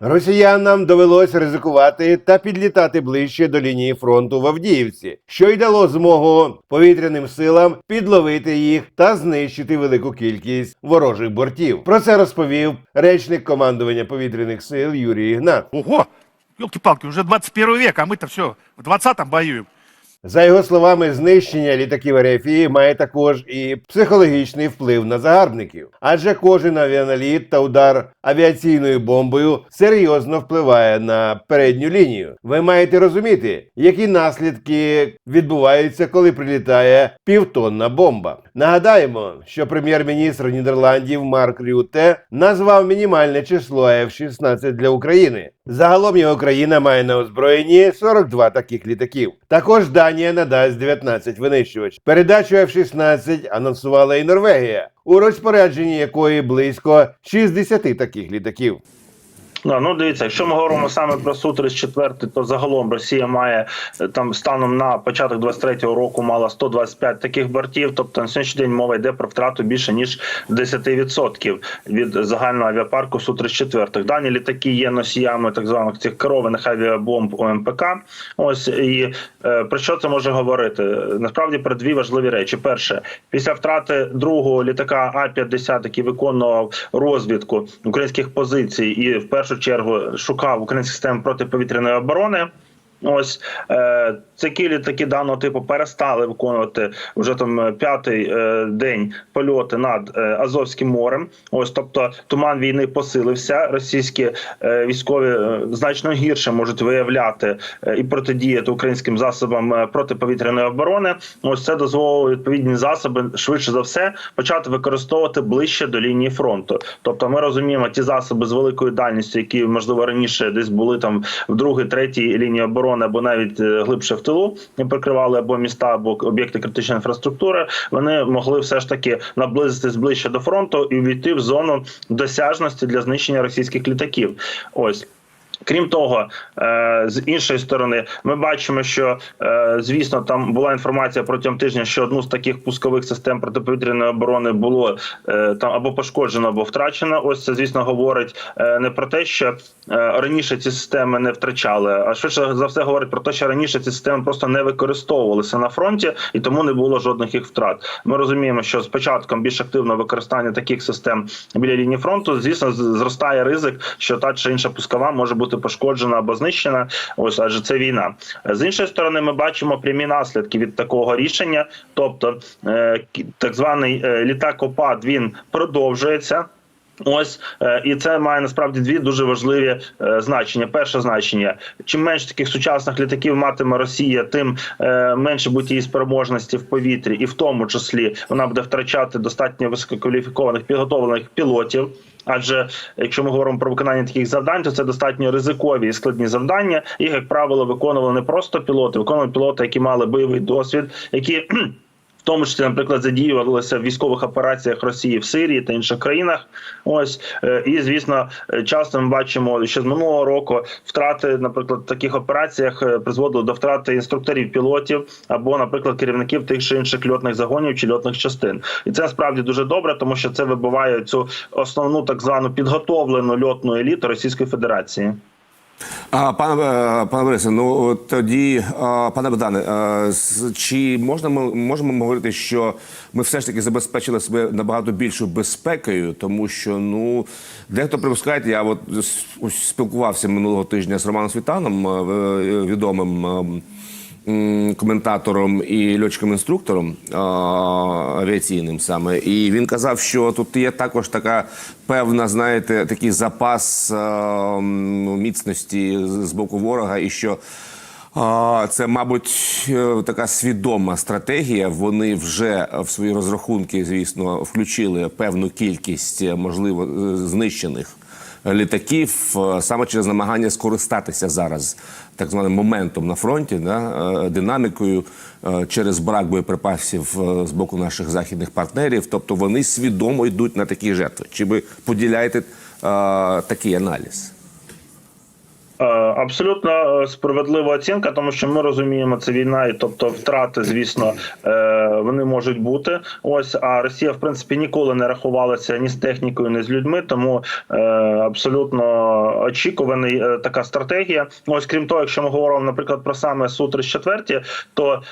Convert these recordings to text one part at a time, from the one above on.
Росіянам довелось ризикувати та підлітати ближче до лінії фронту в Авдіївці, що й дало змогу повітряним силам підловити їх та знищити велику кількість ворожих бортів. Про це розповів речник командування повітряних сил Юрій Ігнат. Ого! йолки палки уже 21 век, а ми то все в 20-м воюем. За його словами, знищення літаків РФІ має також і психологічний вплив на загарбників, адже кожен авіаналіт та удар авіаційною бомбою серйозно впливає на передню лінію. Ви маєте розуміти, які наслідки відбуваються, коли прилітає півтонна бомба. Нагадаємо, що прем'єр-міністр Нідерландів Марк Рюте назвав мінімальне число F-16 для України. Загалом його країна має на озброєнні 42 таких літаків. Також Данія надасть 19 винищувачів. Передачу F-16 анонсувала і Норвегія, у розпорядженні якої близько 60 таких літаків. Да, ну дивіться, якщо ми говоримо саме про су 34 то загалом Росія має е, там станом на початок 23-го року мала 125 таких бортів. Тобто на сьогоднішній день мова йде про втрату більше ніж 10% від загального авіапарку су 34 Дані літаки є носіями так званих цих керованих авіабомб ОМПК. Ось і е, про що це може говорити? Насправді про дві важливі речі. Перше, після втрати другого літака А-50, який виконував розвідку українських позицій, і в першу чергу шукав українські системи протиповітряної оборони. Ось е, такі літаки даного типу перестали виконувати вже там е, п'ятий е, день польоти над е, Азовським морем. Ось, тобто туман війни посилився. Російські е, військові е, значно гірше можуть виявляти е, і протидіяти українським засобам е, протиповітряної оборони. Ось це дозволило відповідні засоби швидше за все почати використовувати ближче до лінії фронту. Тобто, ми розуміємо ті засоби з великою дальністю, які можливо раніше десь були там в другій, третій лінії оборони, або навіть е, глибше в тилу не прикривали або міста, або об'єкти критичної інфраструктури. Вони могли все ж таки наблизитись ближче до фронту і увійти в зону досяжності для знищення російських літаків. Ось. Крім того, е, з іншої сторони, ми бачимо, що е, звісно там була інформація протягом тижня, що одну з таких пускових систем протиповітряної оборони було е, там або пошкоджено, або втрачено. Ось це звісно говорить не про те, що раніше ці системи не втрачали, а швидше за все говорить про те, що раніше ці системи просто не використовувалися на фронті, і тому не було жодних їх втрат. Ми розуміємо, що з початком більш активного використання таких систем біля лінії фронту, звісно, зростає ризик, що та чи інша пускова може бути пошкоджена або знищена. Ось адже це війна. З іншої сторони, ми бачимо прямі наслідки від такого рішення. Тобто, е, так званий е, літак ОПАД він продовжується. Ось е, і це має насправді дві дуже важливі е, значення. Перше значення: чим менше таких сучасних літаків матиме Росія, тим е, менше буде її спроможності в повітрі, і в тому числі вона буде втрачати достатньо висококваліфікованих підготовлених пілотів. Адже якщо ми говоримо про виконання таких завдань, то це достатньо ризикові і складні завдання. Їх, як правило, виконували не просто пілоти, виконували пілоти, які мали бойовий досвід, які тому числі, наприклад, задіювалися в військових операціях Росії в Сирії та інших країнах. Ось е, і звісно, е, часто ми бачимо, що з минулого року втрати, наприклад, в таких операціях е, призводили до втрати інструкторів пілотів або, наприклад, керівників тих чи інших льотних загонів чи льотних частин. І це насправді дуже добре, тому що це вибиває цю основну так звану підготовлену льотну еліту Російської Федерації. А, пане, пане Борисе, ну тоді, а, пане Богдане, е, чи можна ми можемо говорити, що ми все ж таки забезпечили себе набагато більшою безпекою, тому що ну дехто припускає, я от спілкувався минулого тижня з Романом Світаном, е, е, відомим. Коментатором і льотчиком-інструктором авіаційним саме. І він казав, що тут є також така певна, знаєте, такий запас міцності з з боку ворога, і що. Це, мабуть, е, така свідома стратегія. Вони вже в свої розрахунки, звісно, включили певну кількість, е, можливо, е, знищених літаків е, саме через намагання скористатися зараз так званим моментом на фронті, да, е, динамікою е, через брак боєприпасів з боку наших західних партнерів. Тобто вони свідомо йдуть на такі жертви. Чи ви поділяєте а, такий аналіз? Е, Абсолютно е, справедлива оцінка, тому що ми розуміємо, це війна, і тобто втрати, звісно, е, вони можуть бути. Ось а Росія, в принципі, ніколи не рахувалася ні з технікою, ні з людьми, тому абсолютно очікуваний така стратегія. Ось крім того, якщо ми говоримо, наприклад, про саме су 34 то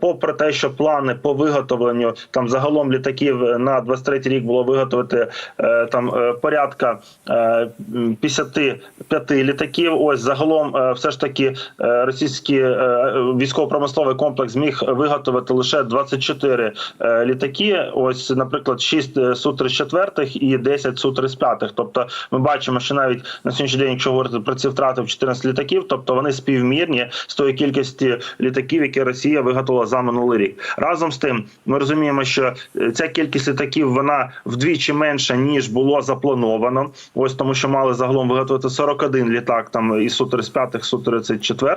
попри те, що плани по виготовленню там загалом літаків на 23 рік було виготовити там порядка е, м, 55 літаків. Ось загалом, е, все ж таки, е, російський е, військово-промисловий комплекс зміг виготовити лише 24 е, літаки. Ось, наприклад, 6 су 34 і 10 су 35 Тобто, ми бачимо, що навіть на сьогоднішній день, якщо говорити про ці втрати в 14 літаків, тобто вони співмірні з тої кількості літаків, які Росія виготовила за минулий рік. Разом з тим, ми розуміємо, що ця кількість літаків вона вдвічі менша ніж було заплановано. Ось тому, що мали загалом виготовити 41 літак там із су 35 су 34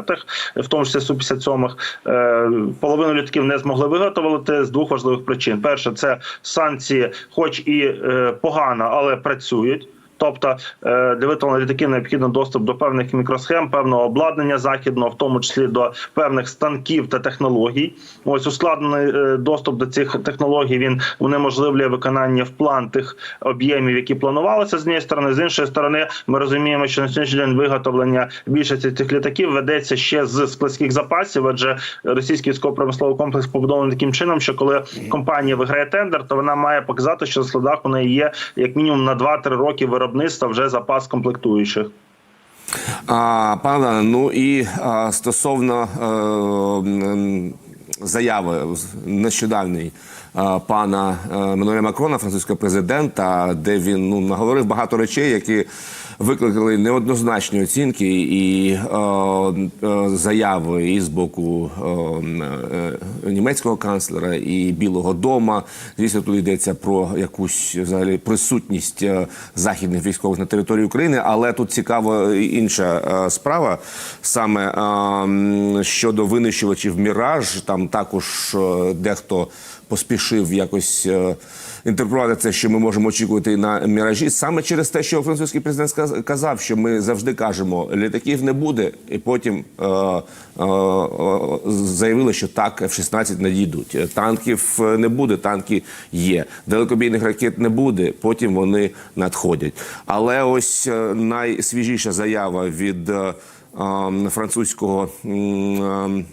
в тому числі су 57 Е, Половину літаків не змогли виготовити з двох важливих причин: перше, це санкції, хоч і е, погано, але працюють. Тобто е, для виготовлення літаків необхідно доступ до певних мікросхем, певного обладнання західного, в тому числі до певних станків та технологій. Ось ускладнений е, доступ до цих технологій. Він унеможливлює виконання в план тих об'ємів, які планувалися з однієї сторони. З іншої сторони, ми розуміємо, що на сьогоднішній день виготовлення більшості цих літаків ведеться ще з складських запасів, адже російський військово-промисловий комплекс побудований таким чином, що коли компанія виграє тендер, то вона має показати, що на складах у неї є як мінімум на 2-3 роки виробництва вже запас комплектуючих. А, пане ну і а, стосовно е, заяви нещодавній пана Мануеля Макрона, французького президента, де він ну наговорив багато речей, які викликали неоднозначні оцінки і е, е, заяви і з боку е, е, німецького канцлера і Білого дома. Звісно, тут йдеться про якусь взагалі присутність е, західних військових на території України, але тут цікава інша е, справа саме е, щодо винищувачів Міраж. Там також дехто поспішив якось е, інтерпретувати це, що ми можемо очікувати на міражі, саме через те, що французький президент казав, що ми завжди кажемо, літаків не буде, і потім е, е, е, заявили, що так, F-16 надійдуть. Танків е, не буде, танки є. Далекобійних ракет не буде, потім вони надходять. Але ось найсвіжіша заява від. Французького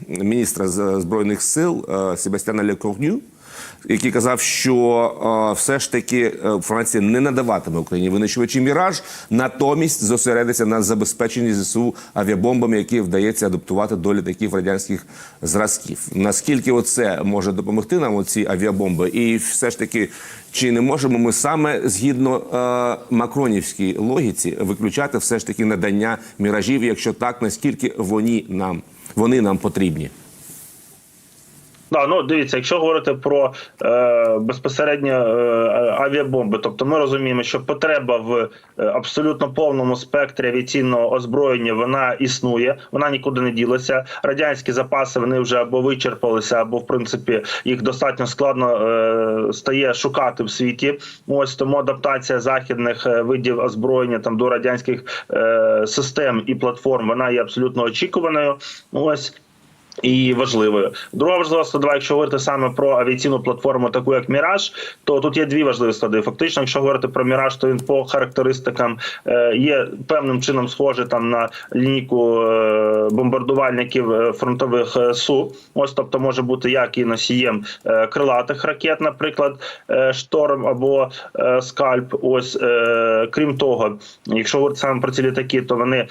міністра збройних сил Себастьяна Лекорню, який казав, що е, все ж таки е, Франція не надаватиме Україні винищувачі міраж, натомість зосередиться на забезпеченні ЗСУ авіабомбами, які вдається адаптувати до літаків радянських зразків. Наскільки оце може допомогти нам оці авіабомби? І все ж таки, чи не можемо ми саме згідно е, макронівській логіці виключати все ж таки надання міражів? Якщо так, наскільки вони нам вони нам потрібні? Да, ну дивіться, якщо говорити про е, безпосередньо е, авіабомби, тобто ми розуміємо, що потреба в е, абсолютно повному спектрі авіаційного озброєння вона існує, вона нікуди не ділася. Радянські запаси вони вже або вичерпалися, або в принципі їх достатньо складно е, стає шукати в світі. Ось тому адаптація західних е, видів озброєння там до радянських е, систем і платформ вона є абсолютно очікуваною. Ось. І важливою. Друга важлива складова, якщо говорити саме про авіаційну платформу, таку як Міраж, то тут є дві важливі склади. Фактично, якщо говорити про Міраж, то він по характеристикам е, є певним чином схожий там на лінійку е, бомбардувальників е, фронтових су. Ось тобто може бути як і носієм крилатих ракет, наприклад, шторм або скальп. Ось крім того, якщо говорити саме про ці літаки, то вони.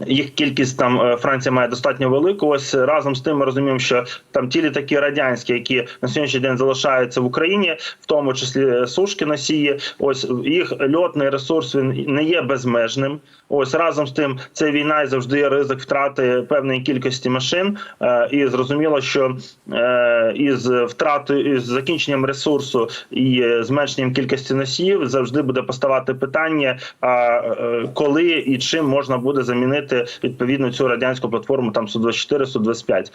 Е, їх кількість там е, Франція має достатньо велику. Ось разом з тим ми розуміємо, що там ті літаки радянські, які на сьогоднішній день залишаються в Україні, в тому числі сушки носії. Ось їх льотний ресурс він не є безмежним. Ось разом з тим, це війна і завжди є ризик втрати певної кількості машин. Е, І зрозуміло, що е, із втратою із закінченням ресурсу і е, зменшенням кількості носіїв завжди буде поставати питання: е, коли і чим можна буде замінити відповідно цю радянську платформу там Су 24 Су 25